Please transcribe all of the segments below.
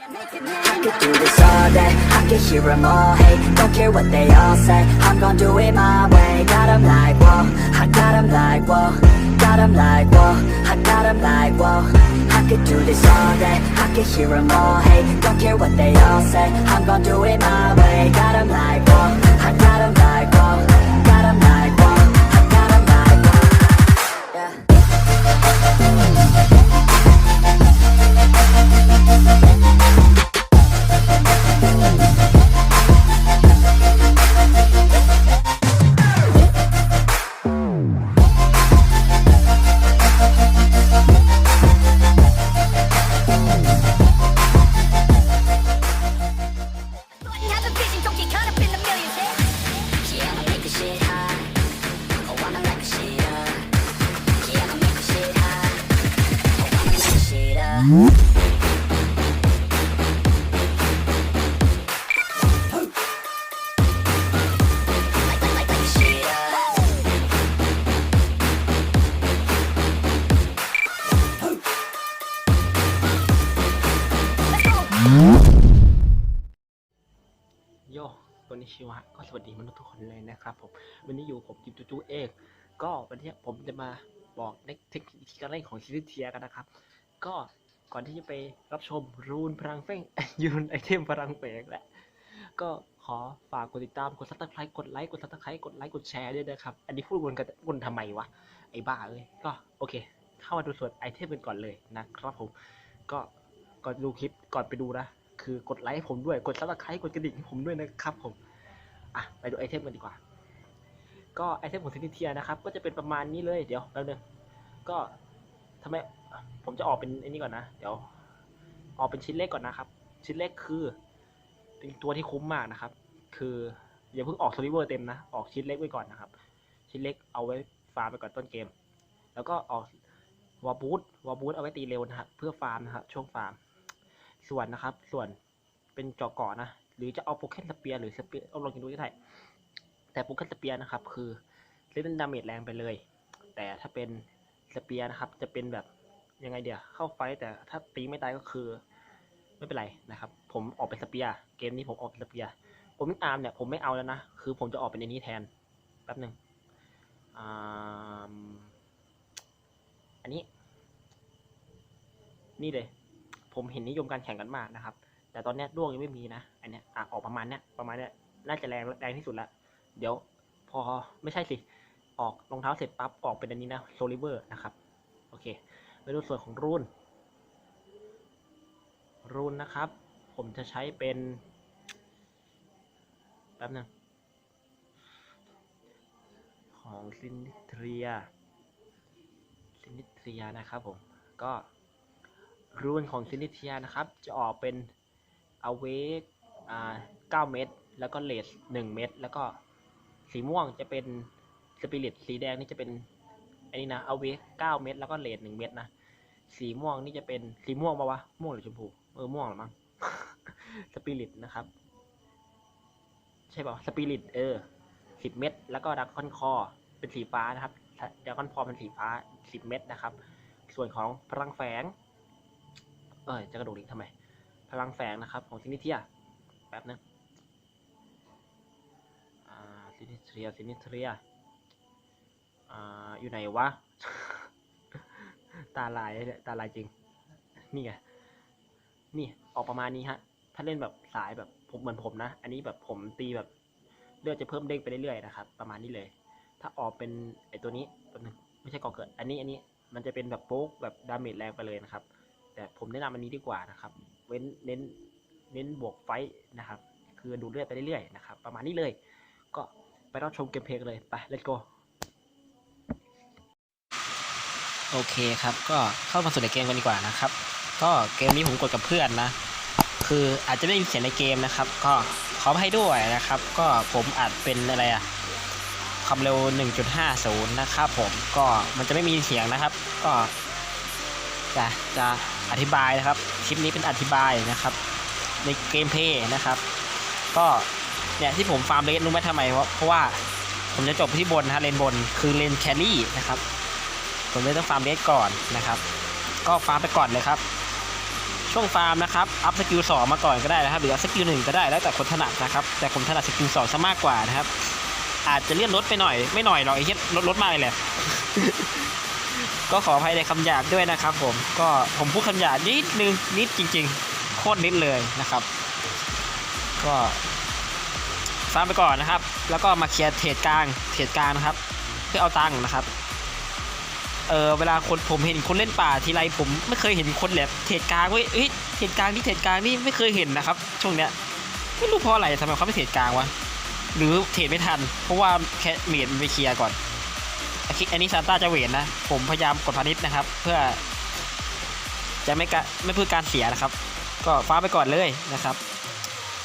I could do this all day, I could hear them all. Hate Don't care what they all say, I'm gon' do it my way Got 'em like, whoa, I got 'em like, whoa Got 'em like, whoa, I got 'em like, whoa I could do this all. Day, I could hear them all hate Don't care what they all say, I'm gon' do it my way. Got 'em like, whoa, I got 'em ชิวะก็สวัสดีมนุษย์ทุกคนเลยนะครับผมวันนี้อยู่ผมจิมจูจูเองก็วันนี้ผมจะมาบอกเทคนิคการเล่นของซิลิเทียกันนะครับ ก็ก่อนที่จะไปรับชมรูนพลังเฟ้งยูนไอเทมพลังเฟกแหละก็ขอฝากกดติดตามกดซับสไครต์กดไลค์กดซับสไครต์กดไลค์กดแชร์ด้วยนะครับ อันนี้พูดวนกันวนทำไมวะไอ้บ้าเอ้ยก็โอเค เข้ามาดูส่วนไอเทมกันก่อนเลยนะครับผมก็ก่อนดูคลิปก่อนไปดูนะคือกดไลค์ผมด้วย กดซับสไครต์กดกระดิ่งผมด้วยนะครับผม อะไปดูไอเทมกันดีกว่า ก็ไอเทมของซินิเทียนะครับ ก็จะเป็นประมาณนี้เลยเดี๋ยวแป๊บนึงก็ทำไมผมจะออกเป็นไอ้นี่ก่อนนะ เดี๋ยว ออกเป็นชิ้นเล็กก่อนนะครับ ชิ้นเล็กคือเป็นตัวที่คุ้มมากนะครับ คืออย่าเพิ่งออกโซลิเวอร์เต็มนะ ออกชิ้นเล็กไว้ก่อนนะครับ ชิ้นเล็กเอาไว้ฟาร์มไปก่อนต้นเกม แล้วก็ออกวอบูทวอบูทเอาไว้ตีเร็วนะครับเพื่อฟาร์มนะครับช่วงฟาร์ม ส่วนนะครับ ส่วนเป็นจอเกาะนะ หรือจะเอาโปเกนสเปียร์หรือสเปียร์เอาลองกินดูก็ได้แต่โปเกนสเปียร์นะครับ คือเล่นดาเมจแรงไปเลย แต่ถ้าเป็นสเปียร์นะครับ จะเป็นแบบยังไงเดี๋ยวเข้าไฟแต่ถ้าตีไม่ตายก็คือ ไม่เป็นไรนะครับ ผมออกเป็นสเปียร์เกมนี้ผมออกเป็นสเปียร์ผมมิกอาร์มเนี่ยผมไม่เอาแล้วนะคือผมจะออกเป็นอันนี้แทนแป๊บหนึ่งอันนี้ นี่เลย ผมเห็นนิยมการแข่งกันมากนะครับ แต่ตอนเนี้ยด้วงยังไม่มีนะอันเนี้ยอะออกประมาณเนี้ยประมาณเนี้ยน่าจะแรงแรงที่สุดละเดี๋ยวพอไม่ใช่สิ ออกรองเท้าเสร็จปั๊บออกเป็นอันนี้นะโซลิเวอร์นะครับ โอเคไปดูส่วนของรูนรูนนะครับ ผมจะใช้เป็นแป๊บหนึงของซินิเทรียซินิเทรียนะครับผม ก็รูนของซินิเทียนะครับ จะออกเป็น เอาเวกอ่า9เม็ดแล้วก็เลส1เม็ดแล้วก็สีม่วงจะเป็นสปิริตสีแดงนี่จะเป็นอันนี้นะเอาเวก9เม็ดแล้วก็เลส1เม็ดนะสีม่วงนี่จะเป็นสีม่วงปะวะม่วงหรือชมพูเออม่วงหรือมั้งสปิริตนะครับ ใช่ป่ะสปิริตเออสิบเม็ดแล้วก็ดักคอนคอเป็นสีฟ้านะครับดักคอนคอเป็นสีฟ้าสิบเม็ดนะครับ ส่วนของพลังแฝง เออจะกระโดดอีกทำไม พลังแฝงนะครับ ของซินิเทียแป๊บนึงอ่าซินิเทียซินิเทียอยู่ไหนวะ ตาลายเนี่ยตาลายจริง นี่ไง นี่ออกประมาณนี้ฮะ ถ้าเล่นแบบสายแบบผมเหมือนผมนะ อันนี้แบบผมตีแบบเลือดจะเพิ่มเด้งไปเรื่อยๆนะครับ ประมาณนี้เลย ถ้าออกเป็นไอตัวนี้แป๊บนึงไม่ใช่ก่อเกิด อันนี้อันนี้มันจะเป็นแบบโป๊กแบบดาเมจแรงไปเลยนะครับ แต่ผมแนะนำอันนี้ดีกว่านะครับ เว้นเน้นเน้นบวกไฟท์นะครับ คือดูดเลื่อดไปเรื่อยๆนะครับ ประมาณนี้เลย ก็ไปรับชมเกมเพลย์เลยไป let's go โอเคครับ ก็เข้ามาสู่ในเกมกันดีกว่านะครับ ก็เกมนี้ผมกดกับเพื่อนนะ คืออาจจะไม่มีเสียงในเกมนะครับ ก็ขอให้ด้วยนะครับ ก็ผมอาจเป็นอะไรอะความเร็ว 1.50 นะครับผม ก็มันจะไม่มีเสียงนะครับ ก็ จะจะอธิบายนะครับคลิปนี้เป็นอธิบายนะครับ ในเกมเพย์นะครับ ก็เนี่ยที่ผมฟาร์มเลนรู้ไหมทำไมเพราะเพราะว่าผมจะจบที่บนนะเลนบนคือเลนแครี่นะครับผมเลยต้องฟาร์มเลสก่อนนะครับ ก็ฟาร์มไปก่อนเลยครับช่วงฟาร์มนะครับ อัพสกิลสองมาก่อนก็ได้นะครับ หรืออัพสกิลหนึ่งก็ได้ แล้วแต่คนถนัดนะครับ แต่ผมถนัดสกิลสองซะมากกว่านะครับ อาจจะเลื่อนรถไปหน่อย ไม่หน่อยหรอกไอ้เหี้ยรถรถมาเลยแหละ ก็ขออภัยในคำหยาบด้วยนะครับ ผมก็ผมพูดคำหยาบนิดนึงนิดจริง ๆ โคตรนิดเลยนะครับ ก็ฟาร์มไปก่อนนะครับ แล้วก็มาเคลียร์เทรดกลางเทรดกลางนะครับ เพื่อเอาตังค์นะครับเออเวลาคนผมเห็นคนเล่นป่าทีไรผมไม่เคยเห็นคนแบบเทรดกลางเว้ยเอ้ยเทรดกลางนี่เทรดกลางนี่ไม่เคยเห็นนะครับ ช่วงเนี้ยไม่รู้เพราะอะไรทำไมเขาไม่เทรดกลางวะหรือเทรดไม่ทัน เพราะว่าแค่เมดมันไปเคลียร์ก่อน อันนี้ซานต้าจะเวทนะ ผมพยายามกดพานิชนะครับ เพื่อ จะไม่กะไม่เพื่อการเสียนะครับ ก็ฟ้าไปก่อนเลยนะครับ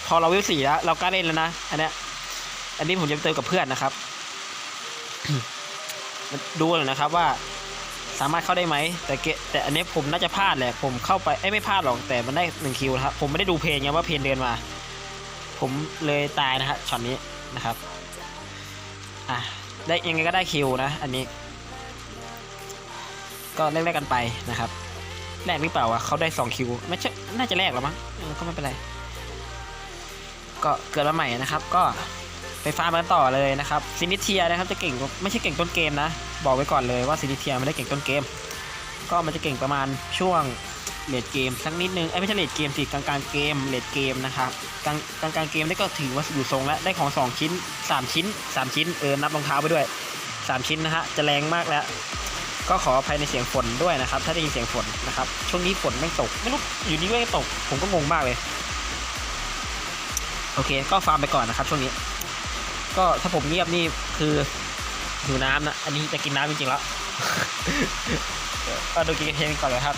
พอเราวิวสี่แล้วเรากล้าเล่นแล้วนะ อันเนี้ย อันนี้ผมจะเติมกับเพื่อนนะครับ ดูเลยนะครับว่าสามารถเข้าได้ไหมแต่เกแต่อันนี้ผมน่าจะพลาดแหละ ผมเข้าไปเอ้ไม่พลาดหรอกแต่มันได้หนึ่งคิวนะครับ ผมไม่ได้ดูเพลงไงว่าเพลงเดินมา ผมเลยตายนะฮะช็อตนี้นะครับ อะ ได้ยังไงก็ได้คิวนะ อันนี้ ก็แลกๆกันไปนะครับแลกหรือเปล่าวะเขาได้สองคิวไม่ใช่น่าจะแลกหรอมั้งก็ไม่เป็นไร ก็เกิดมาใหม่นะครับ ก็ไปฟาร์มกันต่อเลยนะครับซินิเทียนะครับจะเก่งไม่ใช่เก่งต้นเกมนะ บอกไว้ก่อนเลยว่าซินิเทียไม่ได้เก่งต้นเกม ก็มันจะเก่งประมาณช่วง เลดเกมสักนิดนึงไอ้ไม่ใช่เลดเกมสิกลางกลางๆเกมเลดเกมนะครับกลางกลางกลางเกมนี่ก็ถือว่าอยู่ทรงแล้วได้ของ 2 ชิ้น 3 ชิ้น 3 ชิ้นเออนับรองเท้าไปด้วย 3 ชิ้นนะฮะจะแรงมากแล้ว ก็ขออภัยในเสียงฝนด้วยนะครับ ถ้าได้ยินเสียงฝนนะครับช่วงนี้ฝนไม่ตกไม่รู้อยู่นี่ไม่ตก ผมก็งงมากเลย โอเค ก็ฟาร์มไปก่อนนะครับ ช่วงนี้ ก็ถ้าผมเงียบนี่คือหิวน้ำนะ อันนี้จะกินน้ำจริงๆแล้วก็ดูกินเพลงก่อนเลยครับ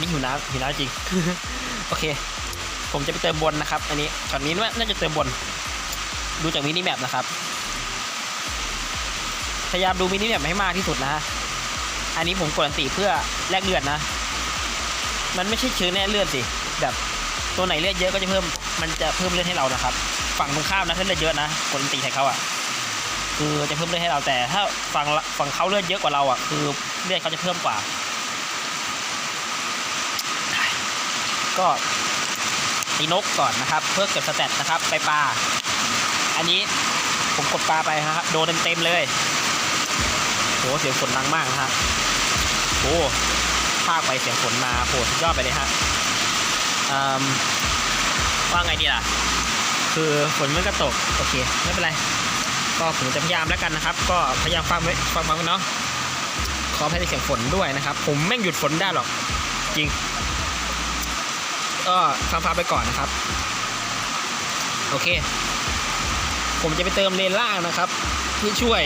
นนี้หิวน้ำหิวน้ำจริง โอเค ผมจะไปเติมบนนะครับ อันนี้ช็อตนี้น่าจะเติมบน ดูจากมินิแมปนะครับ พยายามดูมินิแมปให้มากที่สุดนะ อันนี้ผมกดอันติเพื่อแลกเลือดนะ มันไม่ใช่ชื้อแน่เลือดสิ แบบตัวไหนเลือดเยอะก็จะเพิ่ม มันจะเพิ่มเลือดให้เรานะครับ ฝั่งตรงข้ามนะถ้าเลือดเยอะนะ กดอันติใส่เขาอะคือจะเพิ่มเลือดให้เราแต่ถ้าฝั่งฝั่งเขาเลือดเยอะกว่าเราอะคือเลือดเขาจะเพิ่มกว่า ก็ตีนกก่อนนะครับ เพื่อเก็บสแตทนะครับ ไปปลา อันนี้ผมกดปลาไปนะครับ โดนเต็มๆเลยโหเสียงฝนดังมากนะฮะโอ้ภาคไปเสียงฝนมาโหสุดยอดไปเลยฮะอืมว่าไงดีล่ะ คือฝนมันก็ตก โอเค ไม่เป็นไร ก็ผมจะพยายามแล้วกันนะครับ ก็พยายามฟังไว้ฟังฟังไวเนาะขอให้ในเสียงฝนด้วยนะครับ ผมแม่งหยุดฝนได้หรอก จริง ก็ฟังฟังไปก่อนนะครับ โอเค ผมจะไปเติมเลนล่างนะครับเพื่อช่วย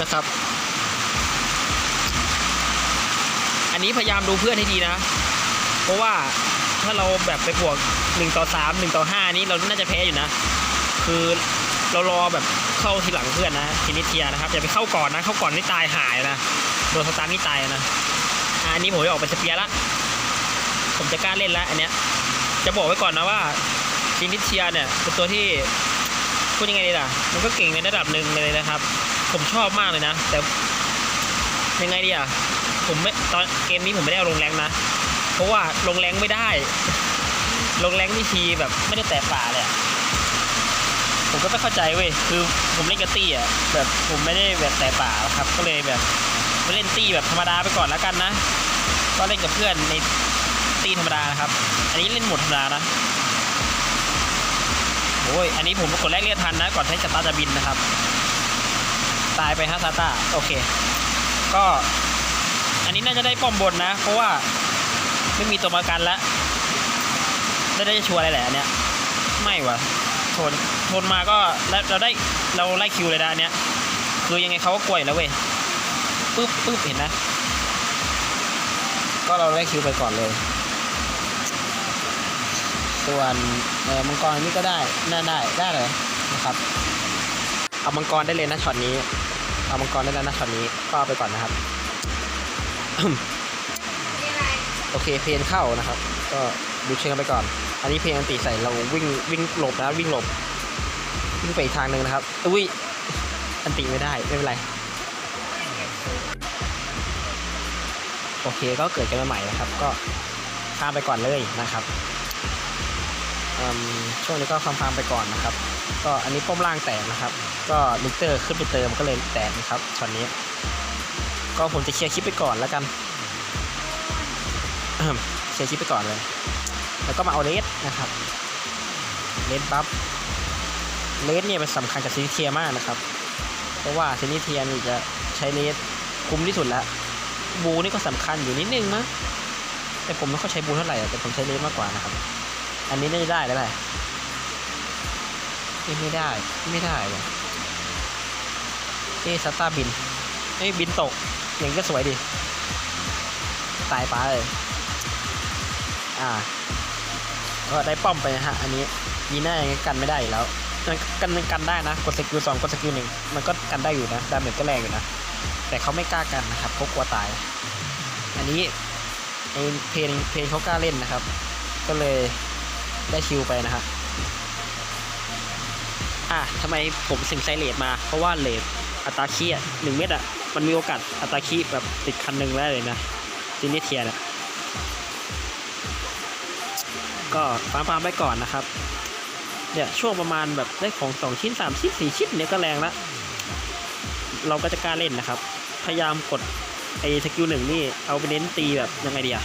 นะครับ อันนี้พยายามดูเพื่อนให้ดีนะ เพราะว่าถ้าเราแบบไปบวก1ต่อ3 1ต่อ5นี้เราน่าจะแพ้อยู่นะ คือเรารอแบบเข้าทีหลังเพื่อนนะทีนิเทียนะครับอย่าไปเข้าก่อนนะเข้าก่อนนี่ตายหายนะโดนสตาร์นี่ตายนะอะอันนี้ผมจะออกไปสเปียร์ละ ผมจะกล้าเล่นแล้วอันเนี้ย จะบอกไว้ก่อนนะว่าทีนิเทียเนี่ยเป็นตัวที่พูดยังไงดีล่ะ มันก็เก่งในระดับหนึ่งเลยนะครับ ผมชอบมากเลยนะ แต่ยังไงดีอะผมไม่ตอนเกมนี้ผมไม่ได้เอาลงแรงนะ เพราะว่าลงแรงไม่ได้ ลงแรงนี่ทีแบบไม่ได้แตะป่าเลยผมก็ไม่เข้าใจเว้ยคือผมเล่นกับตี้อะแบบผมไม่ได้แบบแตะป่าครับ ก็เลยแบบมาเล่นตี้แบบธรรมดาไปก่อนแล้วกันนะ ก็เล่นกับเพื่อนใน ตี้ธรรมดานะครับ อันนี้เล่นหมดธรรมดานะโอ้ย อันนี้ผมกดแรกเรียกทันนะ ก่อนที่สตาร์จะบินนะครับ ตายไปฮะซาตาโอเค ก็ อันนี้น่าจะได้ป้อมบนนะ เพราะว่าไม่มีตัวประกันแล้ว ได้ได้ชัวร์อะไรแหละเนี้ยไม่วะทนทนมาก็แล้วเราได้เราไล่คิวเลยนะอันเนี้ยคือยังไงเขาก็กลัวอยู่แล้วเว้ยปึ๊บปึ๊บเห็นนะ ก็เราไล่คิวไปก่อนเลย ส่วนเออมังกรนี่ก็ได้น่าได้ได้เลยนะครับ เอามังกรได้เลยนะช็อตนี้ เอามังกรได้แล้วนะช็อตนี้ก็เอาไปก่อนนะครับโอเคเพลนเข้านะครับ ก็ดูเชิงไปก่อน อันนี้เพลงอันติใส่เราวิ่งวิ่งหลบนะวิ่งหลบวิ่งไปอีกทางหนึ่งนะครับอุ้ยอันติไม่ได้ไม่เป็นไรโอเคก็เกิดกันมาใหม่นะครับ ก็ข้ามไปก่อนเลยนะครับ ช่วงนี้ก็ฟาร์มๆไปก่อนนะครับ ก็อันนี้ป้อมล่างแตกนะครับ ก็ลิเตอร์ขึ้นไปเติมก็เลยแตกนะครับช็อตนี้ ก็ผมจะเคลียร์คลิปไปก่อนแล้วกันเคลียร์คลิปไปก่อนเลย แล้วก็มาเอาเลสนะครับเลสบัฟเลสเนี่ยเป็นสำคัญกับซินิเทียมากนะครับ เพราะว่าซินิเทียนี่จะใช้เลสคุ้มที่สุดแล้วบูนี่ก็สำคัญอยู่นิดนึงนะแต่ผมไม่ค่อยใช้บูเท่าไหร่อะแต่ผมใช้เลสมากกว่านะครับ อันนี้น่าจะได้แล้วแหละเอ้ยไม่ได้ ไม่ได้วะเอ้สตตาบินเอ้บินตก อย่างก็สวยดี ตายไปเลย อ่า ก็ได้ป้อมไปนะฮะ อันนี้ยีน่ายังกันไม่ได้แล้วกันมันกันได้นะ กดสกิลสองกดสกิลหนึ่งมันก็กันได้อยู่นะ ดาเมจก็แรงอยู่นะ แต่เขาไม่กล้ากันนะครับเขากลัวตาย อันนี้ไอเพลงเพลงเขากล้าเล่นนะครับ ก็เลย ได้คิวไปนะครับอะทำไมผมสิงไซเลตมา เพราะว่าเลทอัตราคีอะหนึ่งเม็ดอะ มันมีโอกาสอัตราคีแบบติดคันหนึ่งได้เลยนะซินิเทียนี่ยก็ฟาร์มฟาร์มไปก่อนนะครับเนี่ยช่วงประมาณแบบได้ของสองชิ้นสามชิ้นสี่ชิ้นเนี่ยก็แรงล้วเราก็จะกล้าเล่นนะครับ พยายามกดไอ้สกิลหนึ่งนี่เอาไปเน้นตีแบบยังไงเดีอะ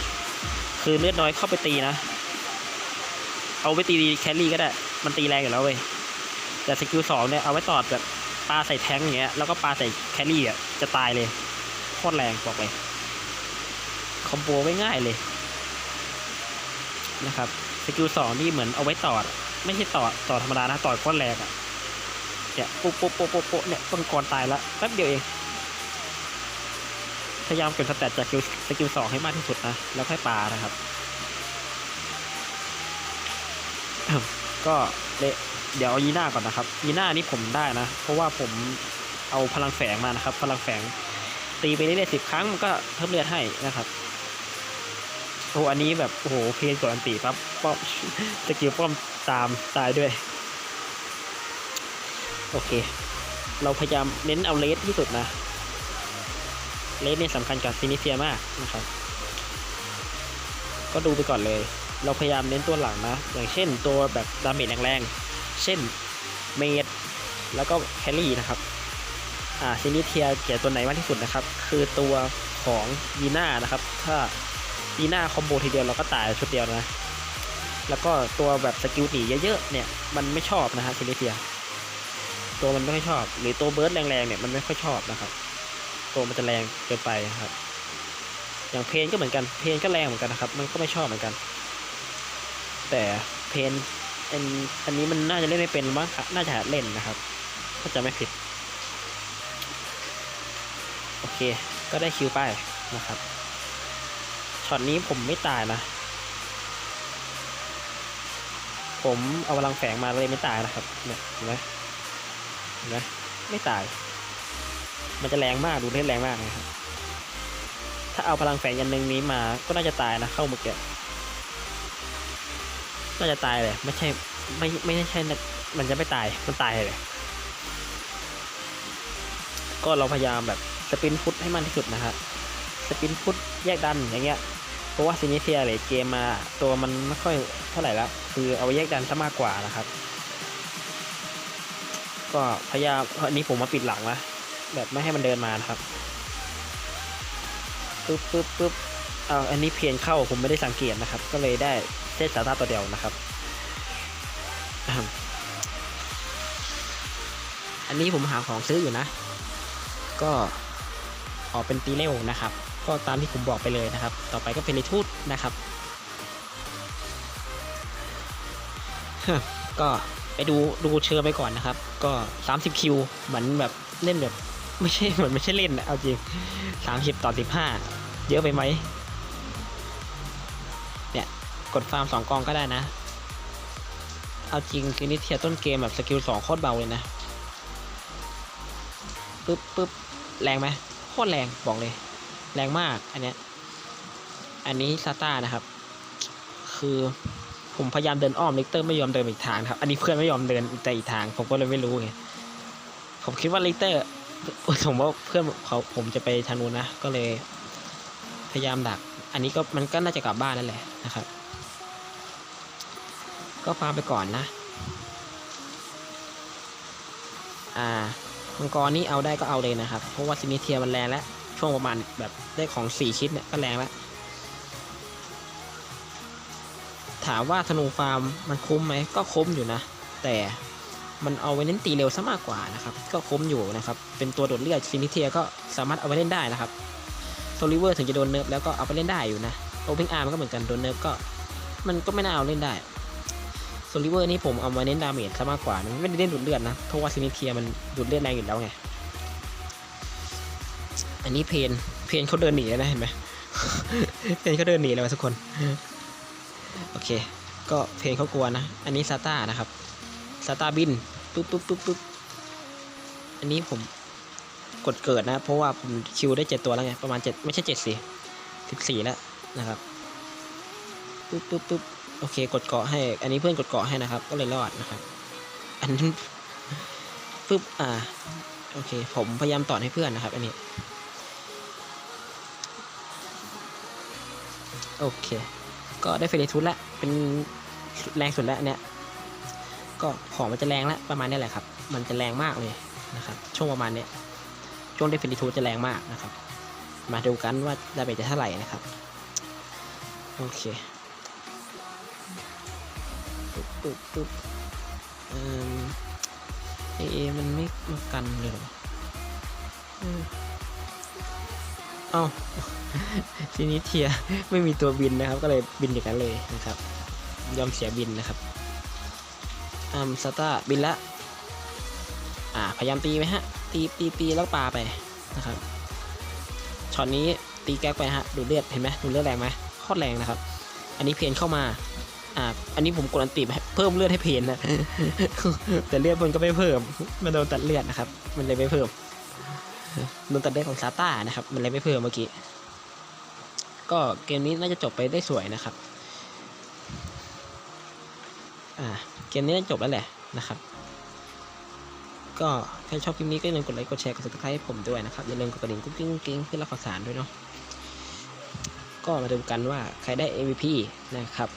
คือเลือดน้อยเข้าไปตีนะ เอาไปตีแครี่ก็ได้ มันตีแรงอยู่แล้วเว้ย แต่สกิลสองเนี่ยเอาไว้ตอดแบบปลาใส่แทงอย่างเงี้ย แล้วก็ปลาใส่แครี่อะ จะตายเลย โคตรแรงบอกเลย คอมโบไม่ง่ายเลยนะครับ สกิลสองนี่เหมือนเอาไว้ตอด ไม่ใช่ตอดตอดธรรมดานะตอดโคตรแรงอะ เนี่ยปุ๊บปุ๊บปุ๊บปุ๊บปุ๊บเนี่ยต้นกรตายล้วแป๊บเดียวเอง พยายามเก็บสแตทจากสกิลสกิลสองให้มากที่สุดนะ แล้วค่อยปานะครับ ก็เละเดี๋ยวเอายีน่าก่อนนะครับยีน่านี่ผมได้นะ เพราะว่าผมเอาพลังแฝงมานะครับ พลังแฝงตีไปเรื่อยๆสิบครั้งมันก็เพิ่มเลือดให้นะครับโอ้อันนี้แบบโอ้โหเพลงก่อนตีปั๊บป้อมสกิลป้อมตามตายด้วย โอเค เราพยายามเน้นเอาเลสที่สุดนะเลสเนี่ยสำคัญกับซินิเฟียมากนะครับ ก็ดูไปก่อนเลย เราพยายามเน้นตัวหลังนะ อย่างเช่นตัวแบบดาเมจแรงๆ เช่นเมดแล้วก็แคลรี่นะครับ อ่าซินิเทียเกียตัวไหนมากที่สุดนะครับ คือตัวของยีน่านะครับ ถ้ายีน่าคอมโบทีเดียวเราก็ตายชุดเดียวนะ แล้วก็ตัวแบบสกิลหนีเยอะๆ เนี่ย มันไม่ชอบนะฮะซินิเทีย ตัวมันไม่ค่อยชอบ หรือตัวเบิร์ดแรงๆ เนี่ยมันไม่ค่อยชอบนะครับ ตัวมันจะแรงเกินไปครับ อย่างเพนก็เหมือนกัน เพนก็แรงเหมือนกันนะครับ มันก็ไม่ชอบเหมือนกัน แต่เพนอันอันนี้มันน่าจะเล่นไม่เป็นมั้งครับน่าจะเล่นนะครับถ้าจะไม่ผิด โอเค ก็ได้คิวไปนะครับช็อตนี้ผมไม่ตายนะ ผมเอาพลังแฝงมาเลยไม่ตายนะครับเนี่ยเห็นไหมเห็นไหมไม่ตาย มันจะแรงมากดูเล่นแรงมากนะครับถ้าเอาพลังแฝงยันหนึ่งนี้มาก็น่าจะตายนะเข้าเมื่อกี้ น่าจะตายเลย ไม่ใช่ไม่ไม่ใช่นะมันจะไม่ตายมันตายเลย ก็เราพยายามแบบสปินฟุตให้มากที่สุดนะฮะสปินฟุตแยกดันอย่างเงี้ยเพราะว่าซินิเทียเลยเกมมาตัวมันไม่ค่อยเท่าไหร่และคือเอาแยกดันซะมากกว่านะครับ ก็พยายามอันนี้ผมมาปิดหลังนะแบบไม่ให้มันเดินมานะครับปึ๊บปึ๊บปึ๊บเอาอันนี้เพียนเข้าผมไม่ได้สังเกตนะครับ ก็เลยได้ เซตสาตาตัวเดียวนะครับ อันนี้ผมหาของซื้ออยู่นะ ก็ออกเป็นตีเร็วนะครับ ก็ตามที่ผมบอกไปเลยนะครับ ต่อไปก็เป็นเลทูดนะครับ ก็ไปดูดูเชิญไปก่อนนะครับ ก็ 30 คิวเหมือนแบบเล่นแบบไม่ใช่เหมือนไม่ใช่เล่นนะเอาจริง 30 ต่อ 15 เยอะไปไหม กดฟาร์มสองกองก็ได้นะ เอาจริงคือนิเทียต้นเกมแบบสกิลสองโคตรเบาเลยนะปึ๊บปึ๊บแรงไหมโคตรแรงบอกเลย แรงมากอันเนี้ยอันนี้ซาต้านะครับ คือผมพยายามเดินอ้อมลิกเตอร์ไม่ยอมเดินอีกทางครับ อันนี้เพื่อนไม่ยอมเดินแต่อีกทาง ผมก็เลยไม่รู้ไงผมคิดว่าลิกเตอร์ผมว่าเพื่อนเขาผมจะไปทางนู้นนะ ก็เลยพยายามดัก อันนี้ก็มันก็น่าจะกลับบ้านนั่นแหละนะครับ ก็ฟาร์มไปก่อนนะ อ่ามังกรนี่เอาได้ก็เอาเลยนะครับ เพราะว่าซินิเทียมันแรงแล้ว ช่วงประมาณแบบได้ของสี่ชิ้นเนี่ยก็แรงแล้ว ถามว่าธนูฟาร์มมันคุ้มไหมก็คุ้มอยู่นะ แต่มันเอาไว้เน้นตีเร็วซะมากกว่านะครับ ก็คุ้มอยู่นะครับ เป็นตัวโดดเลือดซินิเทียก็สามารถเอาไปเล่นได้นะครับโซลิเวอร์ถึงจะโดนเนิร์ฟแล้วก็เอาไปเล่นได้อยู่นะโอเพิงอาร์มันก็เหมือนกันโดนเนิร์ฟก็ มันก็ไม่น่าเอาเล่นได้ โซลิเวอร์นี่ผมเอามาเน้นดาเมจซะมากกว่ามันไม่ได้เล่นดูดเลือดนะเพราะว่าซินิเทียมันดูดเลือดแรงอยู่แล้วไง อันนี้เพนเพนเขาเดินหนีแล้วนะเห็นไหมเพนเขาเดินหนีแล้วทุกคน โอเค ก็เพนเขากลัวนะ อันนี้ซาต้านะครับซาต้าบินปุ๊บปุ๊บปุ๊บปุ๊บอันนี้ผมกดเกิดนะ เพราะว่าผมคิวได้เจ็ดตัวแล้วไง ประมาณเจ็ดไม่ใช่เจ็ดสิสิบสี่แล้วนะครับปุ๊บปุ๊บปุ๊บ โอเค กดเกาะให้ อันนี้เพื่อนกดเกาะให้นะครับ ก็เลยรอดนะครับ อันนั้นปุ๊บอ่า โอเค ผมพยายามต่อให้เพื่อนนะครับ อันนี้ โอเค ก็ได้เฟรนทุสล้วเป็นแรงสุดแล้วเนี่ย ก็ของมันจะแรงแล้วประมาณนี้แหละครับ มันจะแรงมากเลยนะครับ ช่วงประมาณเนี้ยช่วงได้เฟรนทุสจะแรงมากนะครับ มาดูกันว่าดาเมจจะเท่าไหร่นะครับ โอเค ปุ๊บปุ๊บปุ๊บเอ่อเอเอมันไม่มากันเลยเหรออืมเอ้าทีนี้เทียไม่มีตัวบินนะครับ ก็เลยบินอย่างนั้นเลยนะครับ ยอมเสียบินนะครับอัมสตาร์บินละอ่าพยายามตีไหมฮะ ตีตีตีแล้วปาไปนะครับช็อตนี้ตีแก๊กไปฮะดูดเลือดเห็นไหมดูดเลือดแรงไหมโคตรแรงนะครับ อันนี้เพนเข้ามา อ่าอันนี้ผมกดอันติเพิ่มเลือดให้เพนนะ แต่เลือดมันก็ไม่เพิ่ม มันโดนตัดเลือดนะครับ มันเลยไม่เพิ่ม โดนตัดเลือดของซาต้านะครับ มันเลยไม่เพิ่มเมื่อกี้ ก็เกมนี้น่าจะจบไปได้สวยนะครับ อ่า เกมนี้น่าจบแล้วแหละนะครับ ก็ใครชอบคลิปนี้ก็อย่าลืมกดไลค์ กดแชร์ กด subscribe ให้ผมด้วยนะครับ อย่าลืมกดกระดิ่งกุ๊กกิ๊งกุ๊กกิ๊งเพื่อรับข่าวสารด้วยเนาะ ก็มาดูกันว่าใครได้ MVP นะครับ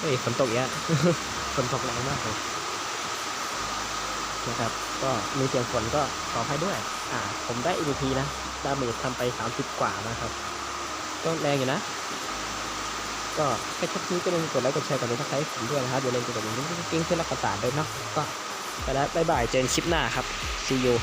เฮ้ยฝนตกอีกแล้วฝนตกแรงมากเลยนะครับ ก็มีเสียงฝนก็ขออภัยด้วย อ่า ผมได้ MVP นะ ดาเมจทำไป 30 กว่านะครับ ก็แรงอยู่นะ ก็แค่ชอบนี้ก็อย่าลืมกดไลค์กดแชร์กดติดตามให้ผมด้วยนะครับอย่าลืมกดกระดิ่งกิ๊งเพื่อรับข่าวสาด้วยเนาะก็ไปแล้วบ๊ายบายเจอกันคลิปหน้าครับ see you